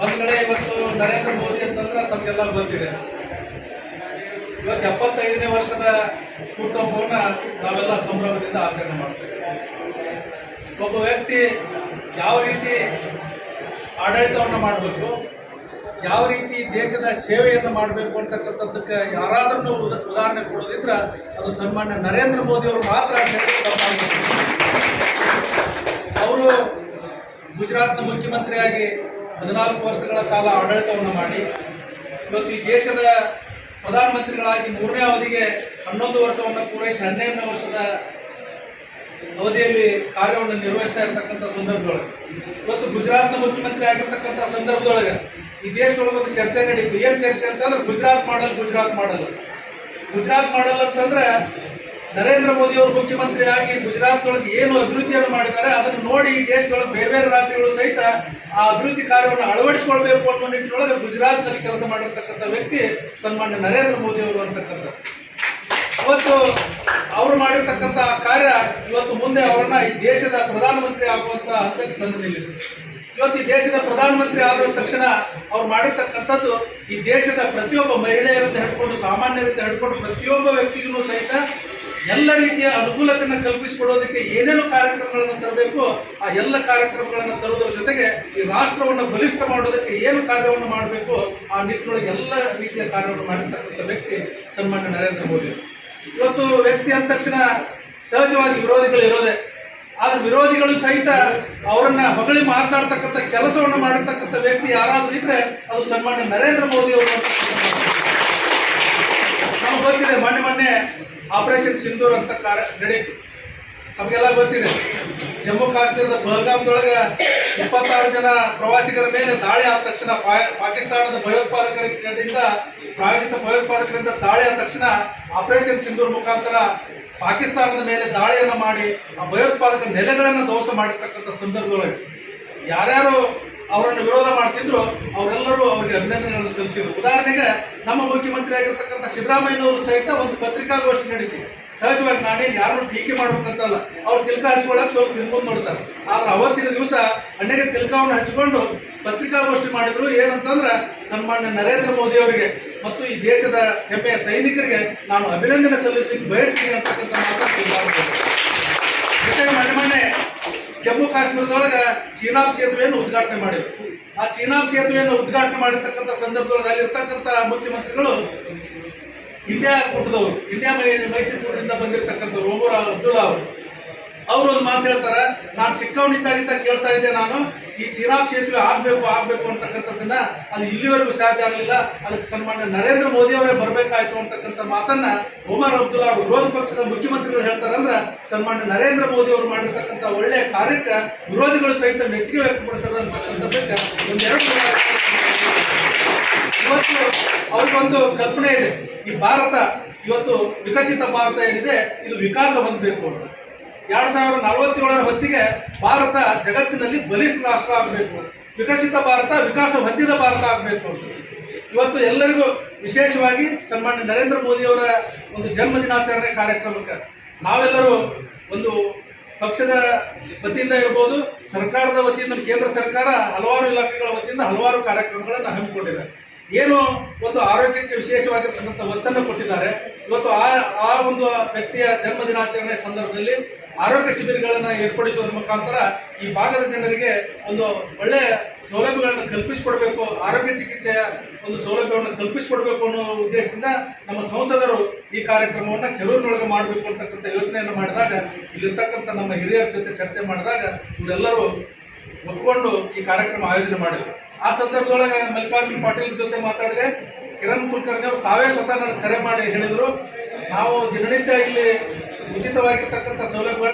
ಒಂದ್ ಕಡೆ ಇವತ್ತು ನರೇಂದ್ರ ಮೋದಿ ಅಂತಂದ್ರೆ ತಮಗೆಲ್ಲ ಗೊತ್ತಿದೆ. ಇವತ್ತು ಎಪ್ಪತ್ತೈದನೇ ವರ್ಷದ ಹುಟ್ಟುಹಬ್ಬವನ್ನ ನಾವೆಲ್ಲ ಸಂಭ್ರಮದಿಂದ ಆಚರಣೆ ಮಾಡ್ತೇವೆ. ಒಬ್ಬ ವ್ಯಕ್ತಿ ಯಾವ ರೀತಿ ಆಡಳಿತವನ್ನು ಮಾಡಬೇಕು, ಯಾವ ರೀತಿ ದೇಶದ ಸೇವೆಯನ್ನು ಮಾಡಬೇಕು ಅಂತಕ್ಕಂಥದ್ದಕ್ಕೆ ಯಾರಾದ್ರೂ ಉದ- ಉದಾಹರಣೆ ಕೊಡೋದಿದ್ರೆ ಅದು ಸನ್ಮಾನ್ಯ ನರೇಂದ್ರ ಮೋದಿ ಅವರು ಮಾತ್ರ ಅವರು ಗುಜರಾತ್ನ ಮುಖ್ಯಮಂತ್ರಿಯಾಗಿ ಹದಿನಾಲ್ಕು ವರ್ಷಗಳ ಕಾಲ ಆಡಳಿತವನ್ನು ಮಾಡಿ, ಇವತ್ತು ಈ ದೇಶದ ಪ್ರಧಾನಮಂತ್ರಿಗಳಾಗಿ ಮೂರನೇ ಅವಧಿಗೆ ಹನ್ನೊಂದು ವರ್ಷವನ್ನು ಪೂರೈಸಿ ಹನ್ನೆರಡನೇ ವರ್ಷದ ಅವಧಿಯಲ್ಲಿ ಕಾರ್ಯವನ್ನು ನಿರ್ವಹಿಸ್ತಾ ಇರತಕ್ಕಂಥ ಸಂದರ್ಭದೊಳಗೆ, ಇವತ್ತು ಗುಜರಾತ್ನ ಮುಖ್ಯಮಂತ್ರಿ ಆಗಿರ್ತಕ್ಕಂಥ ಸಂದರ್ಭದೊಳಗೆ ಈ ದೇಶದೊಳಗೆ ಒಂದು ಚರ್ಚೆ ನಡೀತು. ಏನು ಚರ್ಚೆ ಅಂತಂದ್ರೆ ಗುಜರಾತ್ ಮಾಡಲ್ ಗುಜರಾತ್ ಮಾಡಲ್. ಗುಜರಾತ್ ಮಾಡಲ್ ಅಂತಂದ್ರೆ ನರೇಂದ್ರ ಮೋದಿ ಅವರು ಮುಖ್ಯಮಂತ್ರಿ ಆಗಿ ಗುಜರಾತ್ ಒಳಗೆ ಏನು ಅಭಿವೃದ್ಧಿಯನ್ನು ಮಾಡಿದ್ದಾರೆ, ಅದನ್ನು ನೋಡಿ ಈ ದೇಶದೊಳಗೆ ಬೇರೆ ಬೇರೆ ರಾಜ್ಯಗಳು ಸಹಿತ ಆ ಅಭಿವೃದ್ಧಿ ಕಾರ್ಯವನ್ನು ಅಳವಡಿಸಿಕೊಳ್ಬೇಕು ಅನ್ನೋ ನಿಟ್ಟಿನೊಳಗೆ ಗುಜರಾತ್ನಲ್ಲಿ ಕೆಲಸ ಮಾಡಿರ್ತಕ್ಕಂಥ ವ್ಯಕ್ತಿ ಸನ್ಮಾನ್ಯ ನರೇಂದ್ರ ಮೋದಿ ಅವರು ಅಂತಕ್ಕಂಥ. ಇವತ್ತು ಅವರು ಮಾಡಿರ್ತಕ್ಕಂಥ ಕಾರ್ಯ ಇವತ್ತು ಮುಂದೆ ಅವರನ್ನ ಈ ದೇಶದ ಪ್ರಧಾನಮಂತ್ರಿ ಆಗುವಂತ ಹಂತಕ್ಕೆ ತಂದು ನಿಲ್ಲಿಸಿದೆ. ಇವತ್ತು ಈ ದೇಶದ ಪ್ರಧಾನಮಂತ್ರಿ ಆದ ತಕ್ಷಣ ಅವ್ರು ಮಾಡಿರ್ತಕ್ಕಂಥದ್ದು ಈ ದೇಶದ ಪ್ರತಿಯೊಬ್ಬ ಮಹಿಳೆಯರಿಂದ ಹಿಡ್ಕೊಂಡು, ಸಾಮಾನ್ಯರಿಂದ ಹಿಡ್ಕೊಂಡು ಪ್ರತಿಯೊಬ್ಬ ವ್ಯಕ್ತಿಗೂ ಸಹಿತ ಎಲ್ಲ ರೀತಿಯ ಅನುಕೂಲತೆಯನ್ನು ಕಲ್ಪಿಸಿಕೊಡೋದಕ್ಕೆ ಏನೇನು ಕಾರ್ಯಕ್ರಮಗಳನ್ನು ತರಬೇಕು ಆ ಎಲ್ಲ ಕಾರ್ಯಕ್ರಮಗಳನ್ನು ತರುವುದರ ಜೊತೆಗೆ ಈ ರಾಷ್ಟ್ರವನ್ನು ಬಲಿಷ್ಠ ಮಾಡೋದಕ್ಕೆ ಏನು ಕಾರ್ಯವನ್ನು ಮಾಡಬೇಕು ಆ ನಿಟ್ಟಿನೊಳಗೆ ಎಲ್ಲ ರೀತಿಯ ಕಾರ್ಯವನ್ನು ಮಾಡಿರ್ತಕ್ಕಂಥ ವ್ಯಕ್ತಿ ಸನ್ಮಾನ್ಯ ನರೇಂದ್ರ ಮೋದಿ ಇವತ್ತು ವ್ಯಕ್ತಿ ಅಂದ ತಕ್ಷಣ ಸಹಜವಾಗಿ ವಿರೋಧಿಗಳು ಇರೋದೆ. ಆದ್ರೆ ವಿರೋಧಿಗಳು ಸಹಿತ ಅವರನ್ನ ಹೊಗಳಿ ಮಾತನಾಡ್ತಕ್ಕಂಥ ಕೆಲಸವನ್ನು ಮಾಡಿರ್ತಕ್ಕಂಥ ವ್ಯಕ್ತಿ ಯಾರಾದರೂ ಇದ್ರೆ ಅದು ಸನ್ಮಾನ್ಯ ನರೇಂದ್ರ ಮೋದಿ ಅವರು ಆಪರೇಷನ್ ಸಿಂಧೂರ್ ಅಂತ ಕಾರ್ಯ ನಡೆಯಿತು ನಮಗೆಲ್ಲ ಗೊತ್ತಿದೆ. ಜಮ್ಮು ಕಾಶ್ಮೀರದ ಬಹಲ್ಗಾಮ್ದೊಳಗ ಇಪ್ಪತ್ತಾರು ಜನ ಪ್ರವಾಸಿಗರ ಮೇಲೆ ದಾಳಿ ಆದ ತಕ್ಷಣ ಪಾಕಿಸ್ತಾನದ ಭಯೋತ್ಪಾದಕರಿಂದ ಪ್ರಾಯೋಜಿತ ಭಯೋತ್ಪಾದಕರಿಂದ ದಾಳಿ ಆದ ತಕ್ಷಣ ಆಪರೇಷನ್ ಸಿಂಧೂರ್ ಮುಖಾಂತರ ಪಾಕಿಸ್ತಾನದ ಮೇಲೆ ದಾಳಿಯನ್ನು ಮಾಡಿ, ಆ ಭಯೋತ್ಪಾದಕ ನೆಲೆಗಳನ್ನು ಧ್ವಂಸ ಮಾಡಿರ್ತಕ್ಕಂಥ ಸಂದರ್ಭದೊಳಗೆ ಯಾರ್ಯಾರು ಅವರನ್ನು ವಿರೋಧ ಮಾಡ್ತಿದ್ರು, ಅವರೆಲ್ಲರೂ ಅವರಿಗೆ ಅಭಿನಂದನೆಗಳನ್ನು ಸಲ್ಲಿಸಿದ್ರು. ಉದಾಹರಣೆಗೆ, ನಮ್ಮ ಮುಖ್ಯಮಂತ್ರಿ ಆಗಿರ್ತಕ್ಕಂಥ ಸಿದ್ದರಾಮಯ್ಯನವರು ಸಹಿತ ಒಂದು ಪತ್ರಿಕಾಗೋಷ್ಠಿ ನಡೆಸಿ. ಸಹಜವಾಗಿ ನಾನೇನು ಯಾರನ್ನು ಟೀಕೆ ಮಾಡಬೇಕಂತಲ್ಲ, ಅವ್ರು ತಿಲ್ಕ ಹಚ್ಕೊಳ್ಳೋಕೆ ಸ್ವಲ್ಪ ಹಿಂದ್ಮುಂದ್ ನೋಡ್ತಾರೆ. ಆದ್ರೆ ಅವತ್ತಿನ ದಿವಸ ಅಣ್ಣಗೆ ತಿಲ್ಕವನ್ನು ಹಚ್ಕೊಂಡು ಪತ್ರಿಕಾಗೋಷ್ಠಿ ಮಾಡಿದ್ರು. ಏನಂತಂದ್ರೆ, ಸನ್ಮಾನ್ಯ ನರೇಂದ್ರ ಮೋದಿ ಅವರಿಗೆ ಮತ್ತು ಈ ದೇಶದ ಹೆಮ್ಮೆಯ ಸೈನಿಕರಿಗೆ ನಾನು ಅಭಿನಂದನೆ ಸಲ್ಲಿಸಲಿಕ್ಕೆ ಬಯಸ್ತೀನಿ ಅಂತಕ್ಕಂಥ ಮಾತನ್ನು ಸಿದ್ದರಾಮಯ್ಯ ಜೊತೆಗೆ ಮೊನ್ನೆ ಮೊನ್ನೆ ಜಮ್ಮು ಕಾಶ್ಮೀರದೊಳಗ ಚೀನಾಬ್ ಸೇತುವೆಯನ್ನು ಉದ್ಘಾಟನೆ ಮಾಡಿದ್ರು. ಆ ಚೀನಾಬ್ ಸೇತುವೆಯನ್ನು ಉದ್ಘಾಟನೆ ಮಾಡಿರ್ತಕ್ಕಂಥ ಸಂದರ್ಭದೊಳಗೆ ಅಲ್ಲಿರ್ತಕ್ಕಂಥ ಮುಖ್ಯಮಂತ್ರಿಗಳು ಇಂಡಿಯಾ ಕೂಟದವರು, ಇಂಡಿಯಾ ಮೈ- ಮೈತ್ರಿಕೂಟದಿಂದ ಬಂದಿರತಕ್ಕಂಥ ರೋಮುರ ಅಬ್ದುಲ್ಲಾ ಅವರು. ಅವರು ಒಂದು ಮಾತು ಹೇಳ್ತಾರೆ, ನಾನು ಚಿಕ್ಕವನಿದ್ದಾಗಿದ್ದ ಕೇಳ್ತಾ ಇದ್ದೆ ನಾನು ಈ ಚಿರಾಗ್ ಸೇತುವೆ ಆಗ್ಬೇಕು ಆಗ್ಬೇಕು ಅಂತಕ್ಕಂಥದ್ದನ್ನ ಅದು ಇಲ್ಲಿವರೆಗೂ ಸಾಧ್ಯ ಆಗಲಿಲ್ಲ. ಅದಕ್ಕೆ ಸನ್ಮಾನ್ಯ ನರೇಂದ್ರ ಮೋದಿ ಅವರೇ ಬರಬೇಕಾಯ್ತು ಅಂತಕ್ಕಂಥ ಮಾತನ್ನ ಉಮರ್ ಅಬ್ದುಲ್ಲಾ ಅವರು ವಿರೋಧ ಪಕ್ಷದ ಮುಖ್ಯಮಂತ್ರಿಗಳು ಹೇಳ್ತಾರಂದ್ರ ಸನ್ಮಾನ್ಯ ನರೇಂದ್ರ ಮೋದಿ ಅವರು ಮಾಡಿರ್ತಕ್ಕಂಥ ಒಳ್ಳೆಯ ಕಾರ್ಯಕ್ಕೆ ವಿರೋಧಿಗಳು ಸಹಿತ ಮೆಚ್ಚುಗೆ ವ್ಯಕ್ತಪಡಿಸೋದು ಅಂತಕ್ಕಂಥದ್ದಕ್ಕೆ ಒಂದೆರಡು ಇವತ್ತು ಅವ್ರಿಗೊಂದು ಕಲ್ಪನೆ ಇದೆ. ಈ ಭಾರತ ಇವತ್ತು ವಿಕಸಿತ ಭಾರತ ಏನಿದೆ, ಇದು ವಿಕಾಸ ಹೊಂದಬೇಕು ಅಂತ ಎರಡ್ ಸಾವಿರದ ನಲವತ್ತೇಳರ ಹೊತ್ತಿಗೆ ಭಾರತ ಜಗತ್ತಿನಲ್ಲಿ ಬಲಿಷ್ಠ ರಾಷ್ಟ್ರ ಆಗಬೇಕು. ವಿಕಸಿತ ಭಾರತ, ವಿಕಾಸ ಹೊಂದಿದ ಭಾರತ ಆಗಬೇಕು ಇವತ್ತು ಎಲ್ಲರಿಗೂ ವಿಶೇಷವಾಗಿ ಸನ್ಮಾನ್ಯ ನರೇಂದ್ರ ಮೋದಿ ಅವರ ಒಂದು ಜನ್ಮ ದಿನಾಚರಣೆ ಕಾರ್ಯಕ್ರಮಕ್ಕೆ ನಾವೆಲ್ಲರೂ ಒಂದು ಪಕ್ಷದ ವತಿಯಿಂದ ಇರ್ಬೋದು, ಸರ್ಕಾರದ ವತಿಯಿಂದ, ಕೇಂದ್ರ ಸರ್ಕಾರ ಹಲವಾರು ಇಲಾಖೆಗಳ ವತಿಯಿಂದ ಹಲವಾರು ಕಾರ್ಯಕ್ರಮಗಳನ್ನು ಹಮ್ಮಿಕೊಂಡಿದೆ. ಏನು ಒಂದು ಆರೋಗ್ಯಕ್ಕೆ ವಿಶೇಷವಾಗಿರ್ತಕ್ಕಂಥ ಒತ್ತನ್ನು ಕೊಟ್ಟಿದ್ದಾರೆ. ಇವತ್ತು ಆ ಆ ಒಂದು ವ್ಯಕ್ತಿಯ ಜನ್ಮ ದಿನಾಚರಣೆ ಸಂದರ್ಭದಲ್ಲಿ ಆರೋಗ್ಯ ಶಿಬಿರಗಳನ್ನು ಏರ್ಪಡಿಸುವುದರ ಮುಖಾಂತರ ಈ ಭಾಗದ ಜನರಿಗೆ ಒಂದು ಒಳ್ಳೆಯ ಸೌಲಭ್ಯಗಳನ್ನು ಕಲ್ಪಿಸಿಕೊಡಬೇಕು, ಆರೋಗ್ಯ ಚಿಕಿತ್ಸೆಯ ಒಂದು ಸೌಲಭ್ಯವನ್ನು ಕಲ್ಪಿಸಿಕೊಡಬೇಕು ಅನ್ನೋ ಉದ್ದೇಶದಿಂದ ನಮ್ಮ ಸಂಸದರು ಈ ಕಾರ್ಯಕ್ರಮವನ್ನು ಕೆಲವರಿನೊಳಗೆ ಮಾಡಬೇಕು ಅಂತಕ್ಕಂಥ ಯೋಚನೆಯನ್ನು ಮಾಡಿದಾಗ, ಇಲ್ಲಿರ್ತಕ್ಕಂಥ ನಮ್ಮ ಹಿರಿಯರ ಜೊತೆ ಚರ್ಚೆ ಮಾಡಿದಾಗ ಇವರೆಲ್ಲರೂ ಒಪ್ಕೊಂಡು ಈ ಕಾರ್ಯಕ್ರಮ ಆಯೋಜನೆ ಮಾಡಿದ್ರು. ಆ ಸಂದರ್ಭದೊಳಗೆ ಮಲ್ಲಿಕಾರ್ಜುನ್ ಪಾಟೀಲ್ ಜೊತೆ ಮಾತಾಡಿದೆ. ಕಿರಣ್ ಕುಲಕರ್ಣಿ ಅವರು ತಾವೇ ಸ್ವತಃ ಕರೆ ಮಾಡಿ ಹೇಳಿದರು. ನಾವು ದಿನನಿತ್ಯ ಇಲ್ಲಿ ಉಚಿತವಾಗಿರ್ತಕ್ಕಂಥ ಸೌಲಭ್ಯ